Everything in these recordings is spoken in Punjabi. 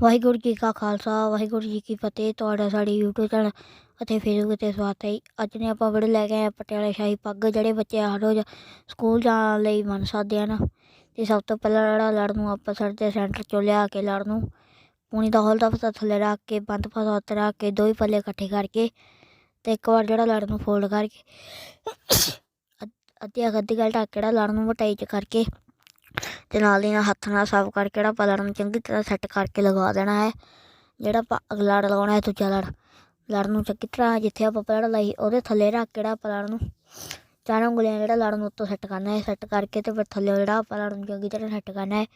ਵਾਹਿਗੁਰੂ ਜੀ ਕਾ ਖਾਲਸਾ, ਵਾਹਿਗੁਰੂ ਜੀ ਕੀ ਫਤਿਹ। ਤੁਹਾਡਾ ਸਾਡੇ YouTube ਚੈਨਲ ਅਤੇ ਫੇਸਬੁੱਕ ਤੇ ਸਵਾਗਤ ਹੈ ਅੱਜ ਨੇ ਆਪਾਂ ਵੀਡੀਓ ਲੈ ਕੇ ਆਏ ਪਟਿਆਲਾ ਸ਼ਾਹੀ ਪੱਗ, ਜਿਹੜੇ ਬੱਚੇ ਹਰ ਰੋਜ਼ ਸਕੂਲ ਜਾਣ ਲਈ ਮੰਨ ਸਕਦੇ ਹਨ। ਤੇ ਸਭ ਤੋਂ ਪਹਿਲਾਂ ਜਿਹੜਾ ਲੜ ਨੂੰ ਆਪਾਂ ਸੜਦੇ ਸੈਂਟਰ ਚੋਂ ਲਿਆ ਕੇ ਲੜ ਨੂੰ, ਪੂਣੀ ਦਾ ਹੋਲ ਦਾ ਫਸਾ ਥੱਲੇ ਰੱਖ ਕੇ, ਬੰਦ ਫਸਾ ਉੱਤੇ ਰੱਖ ਕੇ, ਦੋ ਹੀ ਪੱਲੇ ਇਕੱਠੇ ਕਰਕੇ ਤੇ ਇੱਕ ਵਾਰ ਜਿਹੜਾ ਲੜ ਨੂੰ ਫੋਲਡ ਕਰਕੇ ਅੱਧੀ ਅੱਧੀ ਗੱਲ ਢੱਕ ਕੇ ਜਿਹੜਾ ਲੜ ਨੂੰ ਮਟਾਈ ਚ ਕਰਕੇ ਤੇ ਨਾਲ ਦੀ ਨਾਲ ਹੱਥ ਨਾਲ ਸਾਫ਼ ਕਰਕੇ ਜਿਹੜਾ ਆਪਾਂ ਲੜ ਨੂੰ ਚੰਗੀ ਤਰ੍ਹਾਂ ਸੈੱਟ ਕਰਕੇ ਲਗਾ ਦੇਣਾ ਹੈ। ਜਿਹੜਾ ਆਪਾਂ ਅਗਲਾ ਲੜ ਲਗਾਉਣਾ ਹੈ ਦੂਜਾ ਲੜ। ਲੜ ਨੂੰ ਚੰਗੀ ਤਰ੍ਹਾਂ ਜਿੱਥੇ ਆਪਾਂ ਪਹਿਲਾਂ ਲਾਈ ਉਹਦੇ ਥੱਲੇ ਰੱਖ ਕੇ ਜਿਹੜਾ ਆਪਾਂ ਲੜ ਨੂੰ ਚਾਰਾਂ ਉਂਗਲੀਆਂ ਜਿਹੜਾ ਲੜ ਨੂੰ ਉੱਤੋਂ ਸੈੱਟ ਕਰਨਾ ਹੈ। ਸੈੱਟ ਕਰਕੇ ਤੇ ਫਿਰ ਥੱਲੇ ਜਿਹੜਾ ਆਪਾਂ ਲੜ ਨੂੰ ਚੰਗੀ ਤਰ੍ਹਾਂ ਸੈੱਟ ਕਰਨਾ ਹੈ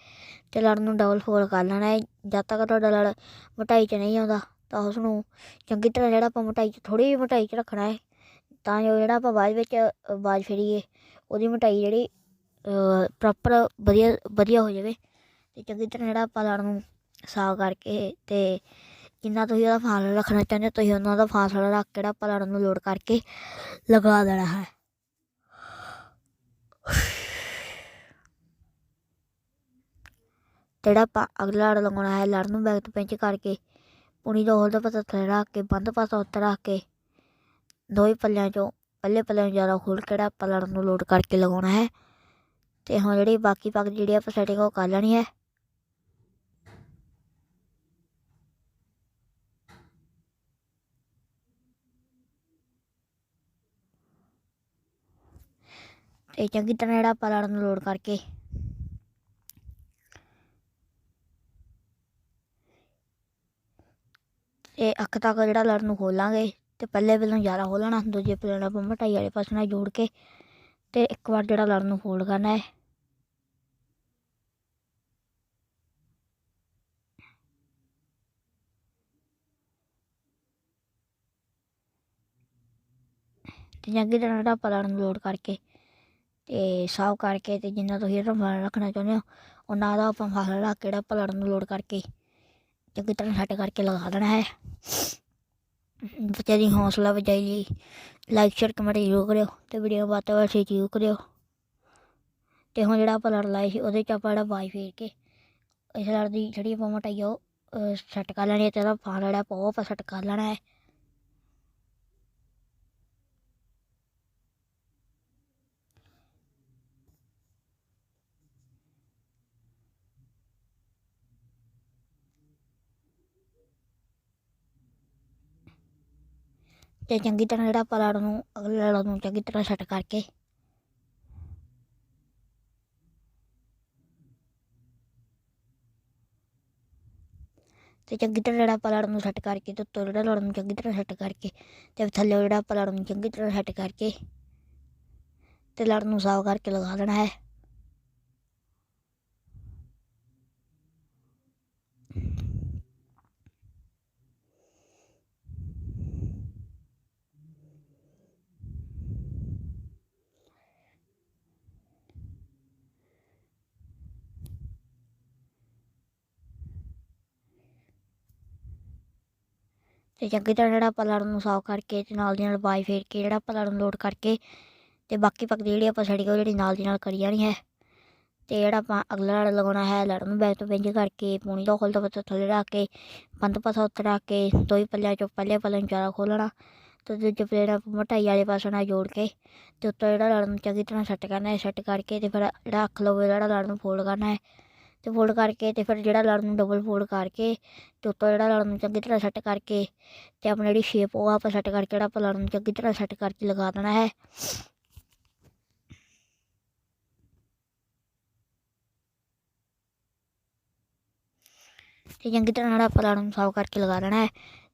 ਤੇ ਲੜ ਨੂੰ ਡਬਲ ਫੋਲ ਕਰ ਲੈਣਾ ਹੈ। ਜਦ ਤੱਕ ਤੁਹਾਡਾ ਲੜ ਮੋਟਾਈ 'ਚ ਨਹੀਂ ਆਉਂਦਾ ਤਾਂ ਉਸ ਨੂੰ ਚੰਗੀ ਤਰ੍ਹਾਂ ਜਿਹੜਾ ਆਪਾਂ ਮੋਟਾਈ 'ਚ ਥੋੜੀ ਜਿਹੀ ਮੋਟਾਈ 'ਚ ਰੱਖਣਾ ਹੈ। ਤਾਂ ਜੋ ਜਿਹੜਾ ਆਪਾਂ ਬਾਅਦ ਵਿੱਚ ਅ, ਬਾਜ ਫੇਰੀਏ ਉਹਦੀ ਮੋਟਾਈ ਜਿਹੜੀ ਪ੍ਰੋਪਰ ਵਧੀਆ ਵਧੀਆ ਹੋ ਜਾਵੇ ਅਤੇ ਚੰਗੀ ਤਰ੍ਹਾਂ ਜਿਹੜਾ ਆਪਾਂ ਲੜ ਨੂੰ ਸਾਫ਼ ਕਰਕੇ ਅਤੇ ਜਿੰਨਾ ਤੁਸੀਂ ਉਹਦਾ ਫਾਸਲਾ ਰੱਖਣਾ ਚਾਹੁੰਦੇ ਹੋ, ਤੁਸੀਂ ਉਹਨਾਂ ਦਾ ਫਾਸਲਾ ਰੱਖ ਕੇ ਜਿਹੜਾ ਆਪਾਂ ਲੜ ਨੂੰ ਲੋਡ ਕਰਕੇ ਲਗਾ ਦੇਣਾ ਹੈ। ਜਿਹੜਾ ਆਪਾਂ ਅਗਲਾ ਲੜ ਲਗਾਉਣਾ ਹੈ ਲੜ ਨੂੰ ਬੈਕ ਤੋਂ ਪਿੰਚ ਕਰਕੇ ਪੁਣੀ ਦਾ ਹੋਲ ਦਾ ਪਤਾ ਥੱਲੇ ਰੱਖ ਕੇ, ਬੰਦ ਪਾਸਾ ਉੱਤੇ ਰੱਖ ਕੇ ਦੋ ਪੱਲਿਆਂ ਚੋਂ, ਪੱਲੇ ਪੱਲਿਆਂ ਨੂੰ ਜ਼ਿਆਦਾ ਖੋਲ ਕਿਹੜਾ ਆਪਾਂ ਲੜ ਨੂੰ ਲੋਡ ਕਰਕੇ ਲਗਾਉਣਾ ਹੈ। ਤੇ ਹੁਣ ਜਿਹੜੀ ਬਾਕੀ ਪੱਗ ਜਿਹੜੀ ਆਪਾਂ ਸੈਟਿੰਗ ਉਹ ਕਰ ਲੈਣੀ ਹੈ। ਤੇ ਚੰਗੀ ਤਰ੍ਹਾਂ ਜਿਹੜਾ ਆਪਾਂ ਲੜ ਨੂੰ ਲੋਡ ਕਰਕੇ ਤੇ ਅੱਖ ਤੱਕ ਜਿਹੜਾ ਲੜ ਨੂੰ ਖੋਲਾਂਗੇ ਤੇ ਪਹਿਲੇ ਪਹਿਲਾਂ ਜ਼ਿਆਦਾ ਖੋਲਣਾ, ਦੂਜੇ ਪੱਲੇ ਨਾਲ ਆਪਾਂ ਮਟਾਈ ਵਾਲੇ ਪਾਸੇ ਨਾਲ ਜੋੜ ਕੇ ਤੇ ਇੱਕ ਵਾਰ ਜਿਹੜਾ ਲੜ ਨੂੰ ਫੋਲਡ ਕਰਨਾ ਹੈ। ਤੇ ਚੰਗੀ ਤਰ੍ਹਾਂ ਜਿਹੜਾ ਆਪਾਂ ਨੂੰ ਲੋਡ ਕਰਕੇ ਤੇ ਸਾਫ਼ ਕਰਕੇ ਤੇ ਜਿੰਨਾ ਤੁਸੀਂ ਇਹਦਾ ਫਾਸਲਾ ਰੱਖਣਾ ਚਾਹੁੰਦੇ ਹੋ, ਉਹਨਾਂ ਦਾ ਆਪਾਂ ਫਾਸਲਾ ਰੱਖ ਕੇ ਜਿਹੜਾ ਆਪਾਂ ਨੂੰ ਲੋਡ ਕਰਕੇ ਚੰਗੀ ਤਰ੍ਹਾਂ ਸੈੱਟ ਕਰਕੇ ਲਗਾ ਦੇਣਾ ਹੈ। ਬੱਚੇ ਦੀ ਹੌਸਲਾ ਵਜਾਈ ਲਈ ਲਾਈਕ ਸ਼ੇਅਰ ਕਮੈਂਟ ਜ਼ਰੂਰ ਕਰਿਓ ਤੇ ਵੀਡੀਓ ਵੱਧ ਤੋਂ ਵੱਧ ਸ਼ੇਅਰ ਜ਼ਰੂਰ ਕਰਿਓ। ਤੇ ਹੁਣ ਜਿਹੜਾ ਆਪਾਂ ਲੜ ਲਾਇਆ ਸੀ, ਉਹਦੇ 'ਚ ਆਪਾਂ ਜਿਹੜਾ ਬਾਈ ਫੇਰ ਕੇ, ਇਸ ਲੜ ਦੀ ਜਿਹੜੀ ਆਪਾਂ ਮੋਟਾਈ ਆ ਉਹ ਸੈੱਟ ਕਰ ਲੈਣੀ ਹੈ ਤੇ ਉਹਦਾ ਫਾਸਲਾ ਜਿਹੜਾ ਆਪਾਂ ਉਹ ਆਪਾਂ ਸੈੱਟ ਕਰ ਲੈਣਾ ਹੈ। ਤੇ ਚੰਗੀ ਤਰ੍ਹਾਂ ਜਿਹੜਾ ਆਪਾਂ ਲੜ ਨੂੰ ਅਗਲੇ ਲੜ ਨੂੰ ਚੰਗੀ ਤਰ੍ਹਾਂ ਸੈੱਟ ਕਰਕੇ। ਤੇ ਚੰਗੀ ਤਰ੍ਹਾਂ ਜਿਹੜਾ ਆਪਾਂ ਲੜ ਨੂੰ ਸੈੱਟ ਕਰਕੇ, ਤੇ ਉੱਤੋਂ ਜਿਹੜਾ ਲੜ ਨੂੰ ਚੰਗੀ ਤਰ੍ਹਾਂ ਸੈੱਟ ਕਰਕੇ, ਤੇ ਥੱਲੇ ਜਿਹੜਾ ਆਪਾਂ ਲੜ ਨੂੰ ਚੰਗੀ ਤਰ੍ਹਾਂ ਸੈੱਟ ਕਰਕੇ, ਤੇ ਲੜ ਨੂੰ ਸਾਫ਼ ਕਰਕੇ ਲਗਾ ਦੇਣਾ ਹੈ। ਤੇ ਚੰਗੀ ਤਰ੍ਹਾਂ ਜਿਹੜਾ ਆਪਾਂ ਲੜਨ ਨੂੰ ਸਾਫ਼ ਕਰਕੇ ਤੇ ਨਾਲ ਦੀ ਨਾਲ ਬਾਈ ਫੇਰ ਕੇ ਜਿਹੜਾ ਆਪਾਂ ਲੜਨ ਨੂੰ ਲੋਡ ਕਰਕੇ ਤੇ ਬਾਕੀ ਪੱਕ ਜਿਹੜੀ ਆਪਾਂ ਸੜੀ ਉਹ ਜਿਹੜੀ ਨਾਲ ਦੀ ਨਾਲ ਕਰੀ ਜਾਣੀ ਹੈ। ਤੇ ਜਿਹੜਾ ਆਪਾਂ ਅਗਲਾ ਲੜ ਲਗਾਉਣਾ ਹੈ ਲੜ ਨੂੰ ਬੈਕ ਤੋਂ ਪਿੰਜ ਕਰਕੇ, ਪੂਣੀ ਦਾ ਖੋਲ ਦਾ ਪੱਤਾ ਥੱਲੇ ਰੱਖ ਕੇ, ਬੰਦ ਪਾਸਾ ਉੱਤੇ ਰੱਖ ਕੇ ਦੋ ਹੀ ਪੱਲਿਆਂ ਚੋਂ ਪਹਿਲੇ ਪੱਲੇ ਨੂੰ ਜ਼ਿਆਦਾ ਖੋਲਣਾ ਤੇ ਦੂਜੇ ਪੱਲੇ ਨਾਲ ਮੋਟਾਈ ਵਾਲੇ ਪਾਸੇ ਨਾਲ ਜੋੜ ਕੇ ਤੇ ਉੱਤੋਂ ਜਿਹੜਾ ਲੜ ਨੂੰ ਚੰਗੀ ਤਰ੍ਹਾਂ ਸੈੱਟ ਕਰਨਾ ਹੈ, ਸੈੱਟ ਕਰਕੇ ਤੇ ਫਿਰ ਜਿਹੜਾ ਅੱਖ ਲਵੇ, ਜਿਹੜਾ ਲੜ ਨੂੰ ਫੋਲਡ ਕਰਨਾ ਹੈ। ਤੇ ਫੋਲਡ ਕਰਕੇ ਤੇ ਫਿਰ ਜਿਹੜਾ ਲੜ ਨੂੰ ਡਬਲ ਫੋਲਡ ਕਰਕੇ ਤੇ ਉੱਤੋਂ ਜਿਹੜਾ ਲੜ ਨੂੰ ਚੰਗੀ ਤਰ੍ਹਾਂ ਸੈੱਟ ਕਰਕੇ ਤੇ ਆਪਣੀ ਜਿਹੜੀ ਸ਼ੇਪ ਉਹ ਆਪਾਂ ਸੈੱਟ ਕਰਕੇ ਜਿਹੜਾ ਆਪਾਂ ਲੜ ਨੂੰ ਚੰਗੀ ਤਰ੍ਹਾਂ ਸੈੱਟ ਕਰਕੇ ਲਗਾ ਦੇਣਾ ਹੈ। ਤੇ ਚੰਗੀ ਤਰ੍ਹਾਂ ਨਾਲ ਆਪਾਂ ਲੜ ਨੂੰ ਸਾਫ਼ ਕਰਕੇ ਲਗਾ ਦੇਣਾ ਹੈ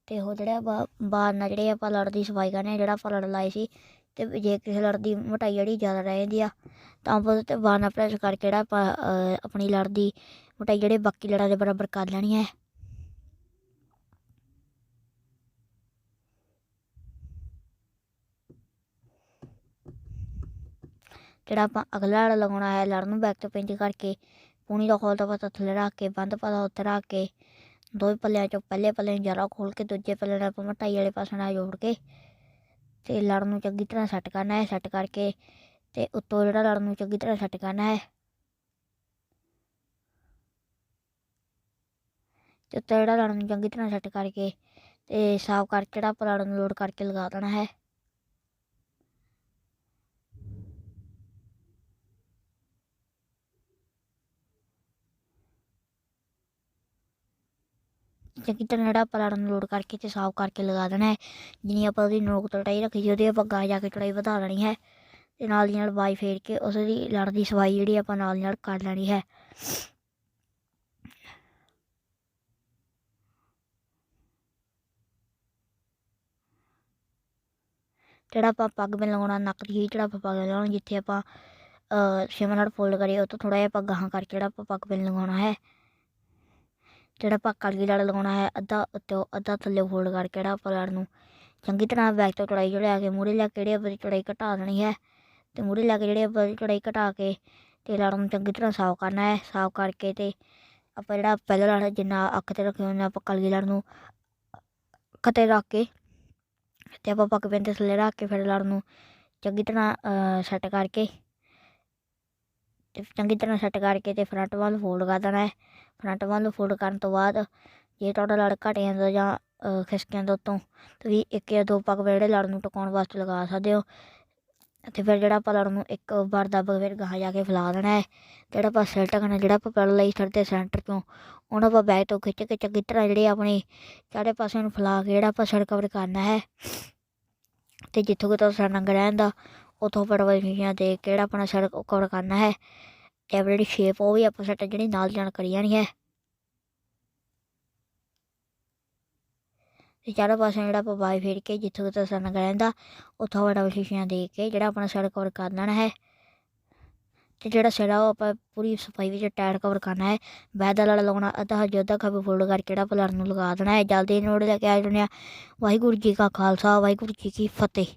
ਤੇ ਉਹ ਜਿਹੜਾ ਬਾਹਰ ਨਾਲ ਜਿਹੜੇ ਆਪਾਂ ਲੜ ਦੀ ਸਫ਼ਾਈ ਕਰਨੀ ਹੈ, ਜਿਹੜਾ ਆਪਾਂ ਲੜ ਲਾਏ ਸੀ ਤੇ ਜੇ ਕਿਸੇ ਲੜ ਦੀ ਮੋਟਾਈ ਜਿਹੜੀ ਜ਼ਿਆਦਾ ਰਹਿ ਜਾਂਦੀ ਆ, ਤਾਂ ਆਪਾਂ ਤੇ ਬਾਹਰ ਨਾਲ ਪ੍ਰੈਸ ਕਰਕੇ ਜਿਹੜਾ ਆਪਾਂ ਆਪਣੀ ਲੜ ਦੀ ਮੋਟਾਈ ਜਿਹੜੇ ਬਾਕੀ ਲੜਾਂ ਦੇ ਬਰਾਬਰ ਕਰ ਲੈਣੀ ਹੈ। ਜਿਹੜਾ ਆਪਾਂ ਅਗਲਾ ਲੜ ਲਗਾਉਣਾ ਹੈ ਲੜ ਨੂੰ ਬੈਕ ਤੋਂ ਪਿੰਚ ਕਰਕੇ ਪੂਣੀ ਦਾ ਖੋਲ ਦਾ ਪਤਾ ਥੱਲੇ ਰੱਖ ਕੇ, ਬੰਦ ਪਤਾ ਉੱਤੇ ਰੱਖ ਕੇ, ਦੋ ਪੱਲਿਆਂ ਚੋਂ ਪਹਿਲੇ ਪੱਲੇ ਨੂੰ ਜਰਾ ਖੋਲ ਕੇ, ਦੂਜੇ ਪੱਲੇ ਨਾਲ ਆਪਾਂ ਮਟਾਈ ਵਾਲੇ ਪਾਸੇ ਨਾਲ ਜੋੜ ਕੇ ਤੇ ਲੜ ਨੂੰ ਚੰਗੀ ਤਰ੍ਹਾਂ ਸੈੱਟ ਕਰਨਾ ਹੈ ਸੈੱਟ ਕਰਕੇ ਤੇ ਉੱਤੋਂ ਜਿਹੜਾ ਲੜ ਨੂੰ ਚੰਗੀ ਤਰ੍ਹਾਂ ਸੈੱਟ ਕਰਨਾ ਹੈ। ਤੇ ਉੱਤੋਂ ਜਿਹੜਾ ਲੜ ਨੂੰ ਚੰਗੀ ਤਰ੍ਹਾਂ ਸੈੱਟ ਕਰਕੇ ਤੇ ਸਾਫ਼ ਕਰ ਜਿਹੜਾ ਆਪਾਂ ਲੜ ਨੂੰ ਲੋਡ ਕਰਕੇ ਲਗਾ ਦੇਣਾ ਹੈ। ਚੰਗੀ ਤਰ੍ਹਾਂ ਜਿਹੜਾ ਆਪਾਂ ਲੜਨ ਨੂੰ ਲੋਡ ਕਰਕੇ ਤੇ ਸਾਫ਼ ਕਰਕੇ ਲਗਾ ਦੇਣਾ ਹੈ। ਜਿੰਨੀ ਆਪਾਂ ਉਹਦੀ ਨੋਕ ਚੜਾਈ ਰੱਖੀ ਸੀ, ਉਹਦੀ ਆਪਾਂ ਗਾਂ ਜਾ ਕੇ ਚੜਾਈ ਵਧਾ ਲੈਣੀ ਹੈ। ਤੇ ਨਾਲ ਦੀ ਨਾਲ ਵਾਈ ਫੇਰ ਕੇ ਉਸ ਦੀ ਲੜ ਦੀ ਸਵਾਈ ਜਿਹੜੀ ਆਪਾਂ ਨਾਲ ਦੀ ਨਾਲ ਕਰ ਲੈਣੀ ਹੈ। ਜਿਹੜਾ ਆਪਾਂ ਪੱਗ ਬੰਨ ਲਗਾਉਣਾ ਨੱਕ ਦੀ ਜਿਹੜਾ ਆਪਾਂ ਪੱਗ ਲਾਉਣਾ ਜਿੱਥੇ ਆਪਾਂ ਛੇਵਾਂ ਨਾਲ ਫੋਲਡ ਕਰੀਏ ਉਹ ਤੋਂ ਥੋੜਾ ਜਿਹਾ ਆਪਾਂ ਗਾਹਾਂ ਕਰਕੇ ਜਿਹੜਾ ਆਪਾਂ ਪੱਗ ਬੰਨ ਲਗਾਉਣਾ ਹੈ। ਜਿਹੜਾ ਆਪਾਂ ਕਲਗੀ ਲੜ ਲਗਾਉਣਾ ਹੈ, ਅੱਧਾ ਉੱਤੇ ਅੱਧਾ ਥੱਲੇ ਫੋਲਡ ਕਰਕੇ ਜਿਹੜਾ ਆਪਾਂ ਲੜ ਨੂੰ ਚੰਗੀ ਤਰ੍ਹਾਂ ਬੈਕ ਤੋਂ ਚੜਾਈ ਜਿਹੜਾ ਕੇ ਮੂਹਰੇ ਲੈ ਕੇ ਜਿਹੜੇ ਆਪਾਂ ਚੜਾਈ ਘਟਾ ਦੇਣੀ ਹੈ ਤੇ ਮੂਹਰੇ ਲੈ ਕੇ ਜਿਹੜੇ ਆਪਾਂ ਚੜਾਈ ਘਟਾ ਕੇ ਤੇ ਲੜ ਨੂੰ ਚੰਗੀ ਤਰ੍ਹਾਂ ਸਾਫ਼ ਕਰਨਾ ਹੈ, ਸਾਫ਼ ਕਰਕੇ ਤੇ ਆਪਾਂ ਜਿਹੜਾ ਪਹਿਲਾ ਲੜ ਜਿੰਨਾ ਅੱਖ ਤੇ ਰੱਖੇ ਉਹਨਾਂ ਆਪਾਂ ਕਲਗੀ ਲੜ ਨੂੰ ਕਤੇ ਰੱਖ ਕੇ ਤੇ ਆਪਾਂ ਪੱਕ ਪੈਂਦੇ ਥੱਲੇ ਰੱਖ ਕੇ ਫਿਰ ਲੜ ਨੂੰ ਚੰਗੀ ਤਰ੍ਹਾਂ ਸੈੱਟ ਕਰਕੇ ਚੰਗੀ ਤਰ੍ਹਾਂ ਸੈੱਟ ਕਰਕੇ ਤੇ ਫਰੰਟ ਵੱਲ ਫੋਲਡ ਕਰ ਦੇਣਾ ਹੈ। ਫਰੰਟ ਵੱਲ ਨੂੰ ਫੋਲਡ ਕਰਨ ਤੋਂ ਬਾਅਦ ਜੇ ਤੁਹਾਡਾ ਲੜ ਘਟ ਜਾਂਦਾ ਜਾਂ ਖਿਸਕਿਆਂ ਦੇ ਉੱਤੋਂ, ਤੁਸੀਂ ਇੱਕ ਜਾਂ ਦੋ ਪੱਗ ਜਿਹੜੇ ਲੜ ਨੂੰ ਟਿਕਾਉਣ ਵਾਸਤੇ ਲਗਾ ਸਕਦੇ ਹੋ। ਅਤੇ ਫਿਰ ਜਿਹੜਾ ਆਪਾਂ ਲੜ ਨੂੰ ਇੱਕ ਵਾਰ ਦੱਬ ਕੇ ਫਿਰ ਗਾਹ ਜਾ ਕੇ ਫੈਲਾ ਦੇਣਾ ਹੈ। ਜਿਹੜਾ ਆਪਾਂ ਸਿਰ ਟਕਣਾ ਜਿਹੜਾ ਆਪਾਂ ਪਹਿਲਾਂ ਲਈ ਛੱਡਦੇ ਸੈਂਟਰ ਤੋਂ, ਉਹਨਾਂ ਆਪਾਂ ਬੈਕ ਤੋਂ ਖਿੱਚ ਕੇ ਚੰਗੀ ਤਰ੍ਹਾਂ ਜਿਹੜੇ ਆਪਣੇ ਚਾਰੇ ਪਾਸੇ ਨੂੰ ਫੈਲਾ ਕੇ ਜਿਹੜਾ ਆਪਾਂ ਸਿਰ ਕਵਰ ਕਰਨਾ ਹੈ। ਤੇ ਜਿੱਥੋਂ ਕਿਤੋਂ ਸਾਡਾ ਨੰਗ ਰਹਿੰਦਾ ਉਥੋਂ ਫਟਾਫਟ ਸ਼ੀਸ਼ੀਆਂ ਦੇ ਕੇ ਜਿਹੜਾ ਆਪਣਾ ਸੜਕ ਕਵਰ ਕਰਨਾ ਹੈ ਤੇ ਜਿਹੜੀ ਸ਼ੇਪ ਉਹ ਵੀ ਆਪਾਂ ਸੈੱਟ ਜਿਹੜੀ ਨਾਲ ਜਾਣ ਕਰੀ ਜਾਣੀ ਹੈ। ਤੇ ਚਾਰੇ ਪਾਸੇ ਜਿਹੜਾ ਆਪਾਂ ਬਾਈ ਫੇਰ ਕੇ ਜਿੱਥੋਂ ਕਿਤੋਂ ਸਾਡਾ ਨੰਗ ਰਹਿੰਦਾ, ਉਥੋਂ ਫਟਾਫਟ ਸ਼ੀਸ਼ੀਆਂ ਦੇ ਕੇ ਜਿਹੜਾ ਆਪਣਾ ਸੜਕ ਕਵਰ ਕਰ ਲੈਣਾ ਹੈ। ਤੇ ਜਿਹੜਾ ਸਿਰ ਉਹ ਆਪਾਂ ਪੂਰੀ ਸਫ਼ਾਈ ਵਿੱਚ ਟਾਇਰ ਕਵਰ ਕਰਨਾ ਹੈ। ਬੈਦ ਵਾਲਾ ਲੜ ਲਗਾਉਣਾ ਅੱਧਾ ਜੋਧਾ ਖੱਬੇ ਫੋਲਡ ਕਰਕੇ ਜਿਹੜਾ ਪਲਰ ਨੂੰ ਲਗਾ ਦੇਣਾ ਹੈ। ਜਲਦੀ ਨੋੜ ਲੈ ਕੇ ਆ ਜਣਿਆ ਵਾਹਿਗੁਰੂ ਜੀ ਕਾ ਖਾਲਸਾ, ਵਾਹਿਗੁਰੂ ਜੀ ਕੀ ਫਤਿਹ।